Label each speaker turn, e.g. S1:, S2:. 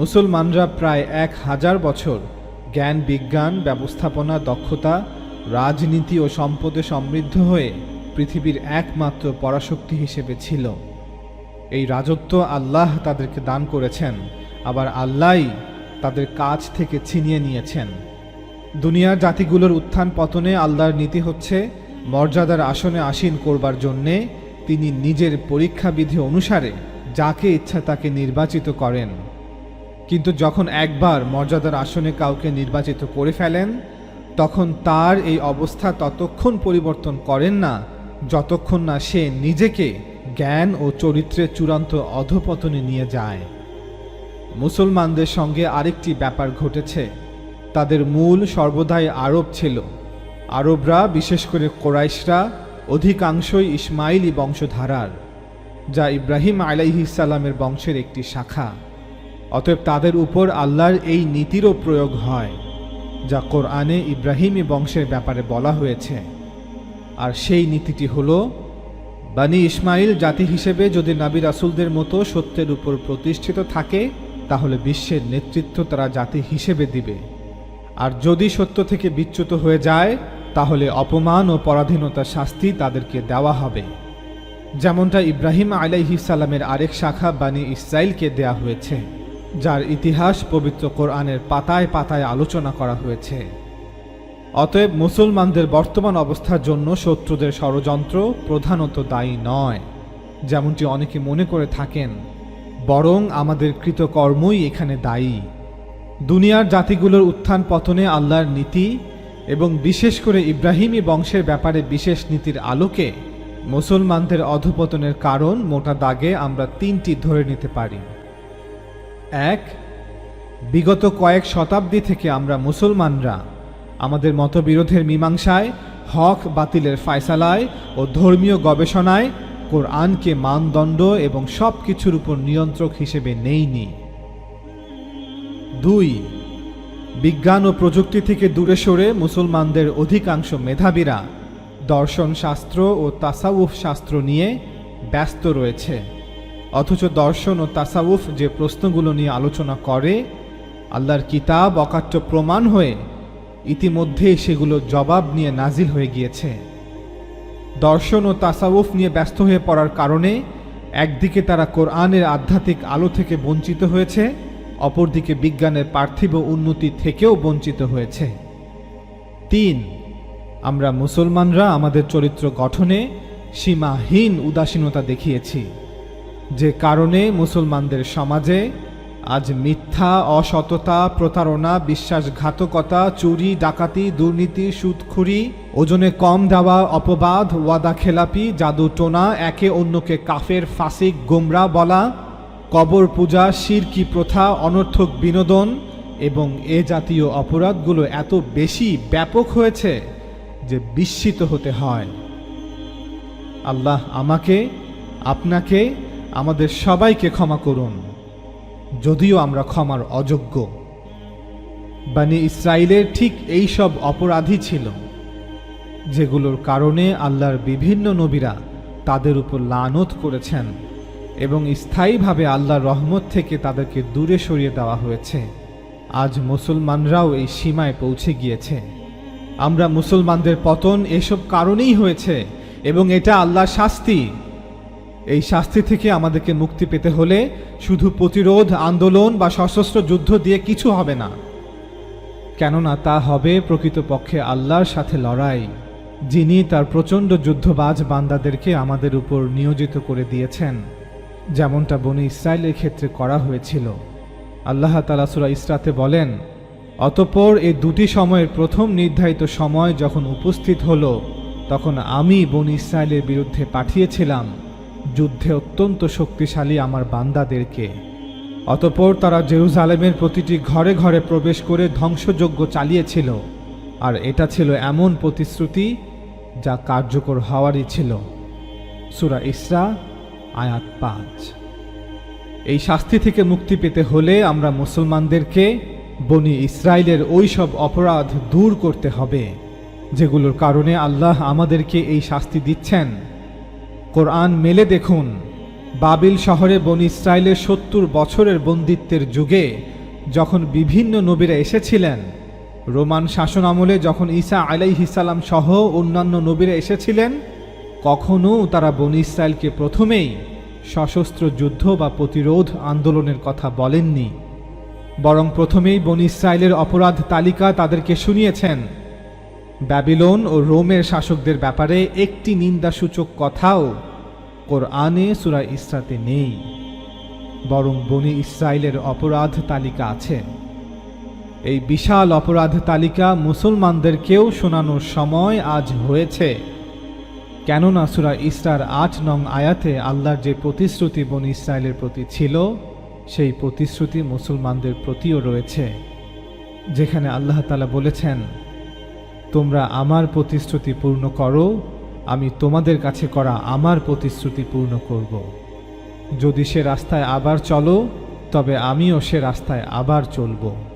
S1: মুসলমানরা প্রায় এক হাজার বছর জ্ঞান, বিজ্ঞান, ব্যবস্থাপনা, দক্ষতা, রাজনীতি ও সম্পদে সমৃদ্ধ হয়ে পৃথিবীর একমাত্র পরাশক্তি হিসেবে ছিল। এই রাজত্ব আল্লাহ তাদেরকে দান করেছেন, আবার আল্লাহই তাদের কাছ থেকে ছিনিয়ে নিয়েছেন। দুনিয়ার জাতিগুলোর উত্থান পতনে আল্লাহর নীতি হচ্ছে, মর্যাদার আসনে আসীন করবার জন্যে তিনি নিজের পরীক্ষাবিধি অনুসারে যাকে ইচ্ছা তাকে নির্বাচিত করেন। কিন্তু যখন একবার মর্যাদার আসনে কাউকে নির্বাচিত করে ফেলেন, তখন তার এই অবস্থা ততক্ষণ পরিবর্তন করেন না, যতক্ষণ না সে নিজেকে জ্ঞান ও চরিত্রের চূড়ান্ত অধপতনে নিয়ে যায়। মুসলমানদের সঙ্গে আরেকটি ব্যাপার ঘটেছে। তাদের মূল সর্বদাই আরব ছিল। আরবরা, বিশেষ করে কোরাইশরা, অধিকাংশই ইসমাইলি বংশধারার, যা ইব্রাহিম আলাইহিসাল্লামের বংশের একটি শাখা। অতএব তাদের উপর আল্লাহর এই নীতিরও প্রয়োগ হয়, যা কোরআনে ইব্রাহিমী বংশের ব্যাপারে বলা হয়েছে। আর সেই নীতিটি হল, বানি ইসমাইল জাতি হিসেবে যদি নাবি রাসুলদের মতো সত্যের উপর প্রতিষ্ঠিত থাকে, তাহলে বিশ্বের নেতৃত্ব তারা জাতি হিসেবে দিবে। আর যদি সত্য থেকে বিচ্যুত হয়ে যায়, তাহলে অপমান ও পরাধীনতার শাস্তি তাদেরকে দেওয়া হবে। যেমনটা ইব্রাহিম আলাইহিসাল্লামের আরেক শাখা বানি ইসরায়েলকে দেয়া হয়েছে। যার ইতিহাস পবিত্র কোরআনের পাতায় পাতায় আলোচনা করা হয়েছে। অতএব মুসলমানদের বর্তমান অবস্থার জন্য শত্রুদের ষড়যন্ত্র প্রধানত দায়ী নয়। যেমনটি অনেকে মনে করে থাকেন, বরং আমাদের কৃতকর্মই এখানে দায়ী। দুনিয়ার জাতিগুলোর উত্থান পতনে আল্লাহর নীতি এবং বিশেষ করে ইব্রাহিমী বংশের ব্যাপারে বিশেষ নীতির আলোকে মুসলমানদের অধপতনের কারণ মোটা দাগে আমরা তিনটি ধরে নিতে পারি। এক, বিগত কয়েক শতাব্দী থেকে আমরা মুসলমানরা আমাদের মতবিরোধের মীমাংসায়, হক বাতিলের ফায়সালায় ও ধর্মীয় গবেষণায় কোরআনকে মানদণ্ড এবং সব কিছুর উপর নিয়ন্ত্রক হিসেবে নেইনি। দুই, বিজ্ঞান ও প্রযুক্তি থেকে দূরে সরে মুসলমানদের অধিকাংশ মেধাবীরা দর্শন শাস্ত্র ও তাসাউফ শাস্ত্র নিয়ে ব্যস্ত রয়েছে। অথচ দর্শন ও তাসাউফ যে প্রশ্নগুলো নিয়ে আলোচনা করে, আল্লাহর কিতাব অকাট্য প্রমাণ হয়ে ইতিমধ্যেই সেগুলো জবাব নিয়ে নাজিল হয়ে গিয়েছে। দর্শন ও তাসাউফ নিয়ে ব্যস্ত হয়ে পড়ার কারণে একদিকে তারা কোরআনের আধ্যাত্মিক আলো থেকে বঞ্চিত হয়েছে, অপরদিকে বিজ্ঞানের পার্থিব উন্নতি থেকেও বঞ্চিত হয়েছে। তিন, আমরা মুসলমানরা আমাদের চরিত্র গঠনে সীমাহীন উদাসীনতা দেখিয়েছি। যে কারণে মুসলমানদের সমাজে আজ মিথ্যা, অসততা, প্রতারণা, বিশ্বাসঘাতকতা, চুরি, ডাকাতি, দুর্নীতি, সুদখুরি, ওজনে কম দেওয়া, অপবাদ ওয়াদা খেলাপি জাদু টোনা একে অন্যকে কাফের, ফাসিক, গোমরা বলা, কবর পূজা শিরকি প্রথা, অনর্থক বিনোদন এবং এ জাতীয় অপরাধগুলো এত বেশি ব্যাপক হয়েছে যে বিস্মিত হতে হয়। আল্লাহ আমাকে, আপনাকে আমাদের সবাইকে ক্ষমা করুন। যদিও আমরা ক্ষমার অযোগ্য। বানি ইসরায়েলের ঠিক এই সব অপরাধী ছিল, যেগুলোর কারণে আল্লাহর বিভিন্ন নবীরা তাদের উপর লানত করেছেন এবং স্থায়ীভাবে আল্লাহর রহমত থেকে তাদেরকে দূরে সরিয়ে দেওয়া হয়েছে। আজ মুসলমানরাও এই সীমায় পৌঁছে গিয়েছে। আমরা মুসলমানদের পতন এসব কারণেই হয়েছে এবং এটা আল্লাহর শাস্তি। এই শাস্তি থেকে আমাদেরকে মুক্তি পেতে হলে শুধু প্রতিরোধ, আন্দোলন বা সশস্ত্র যুদ্ধ দিয়ে কিছু হবে না। কেননা তা হবে প্রকৃতপক্ষে আল্লাহর সাথে লড়াই, যিনি তার প্রচণ্ড যুদ্ধবাজ বান্দাদেরকে আমাদের উপর নিয়োজিত করে দিয়েছেন, যেমনটা বনি ইসরায়েলের ক্ষেত্রে করা হয়েছিল। আল্লাহ তালা সুরা ইসরাতে বলেন, অতপর এই দুটি সময়ের প্রথম নির্ধারিত সময় যখন উপস্থিত হলো, তখন আমি বনি ইসরায়েলের বিরুদ্ধে পাঠিয়েছিলাম যুদ্ধে অত্যন্ত শক্তিশালী আমার বান্দাদেরকে। অতপর তারা জেরুজালেমের প্রতিটি ঘরে ঘরে প্রবেশ করে ধ্বংসযজ্ঞ চালিয়েছিল, আর এটা ছিল এমন প্রতিশ্রুতি যা কার্যকর হওয়ারই ছিল। সুরা ইসরা, আয়াত পাঁচ। এই শাস্তি থেকে মুক্তি পেতে হলে আমরা মুসলমানদেরকে, বনি ইসরায়েলের ওই সব অপরাধ দূর করতে হবে, যেগুলোর কারণে আল্লাহ আমাদেরকে এই শাস্তি দিচ্ছেন। কোরআন মেলে দেখুন, বাবিল শহরে বনি ইসরায়েলের সত্তর বছরের বন্দিত্বের যুগে যখন বিভিন্ন নবীরা এসেছিলেন, রোমান শাসন আমলে যখন ঈসা আলাইহিসাল্লাম সহ অন্যান্য নবীরা এসেছিলেন কখনও তারা বনি ইসরায়েলকে প্রথমেই সশস্ত্র যুদ্ধ বা প্রতিরোধ আন্দোলনের কথা বলেননি। বরং প্রথমেই বনি ইসরায়েলের অপরাধ তালিকা তাদেরকে শুনিয়েছেন। ব্যাবিলন ও রোমের শাসকদের ব্যাপারে একটি নিন্দাসূচক কথাও কোরআনে সুরা ইসরাতে নেই, বরং বনি ইসরায়েলের অপরাধ তালিকা আছে। এই বিশাল অপরাধ তালিকা মুসলমানদেরকেও শোনানোর সময় আজ হয়েছে। কেননা সুরা ইসরার আট নং আয়াতে আল্লাহর যে প্রতিশ্রুতি বনি ইসরায়েলের প্রতি ছিল, সেই প্রতিশ্রুতি মুসলমানদের প্রতিও রয়েছে, যেখানে আল্লাহ তালা বলেছেন তোমরা আমার প্রতিশ্রুতি পূর্ণ করো, আমি তোমাদের কাছে করা আমার প্রতিশ্রুতি পূর্ণ করব। যদি সে রাস্তায় আবার চলো, তবে আমিও সে রাস্তায় আবার চলবো।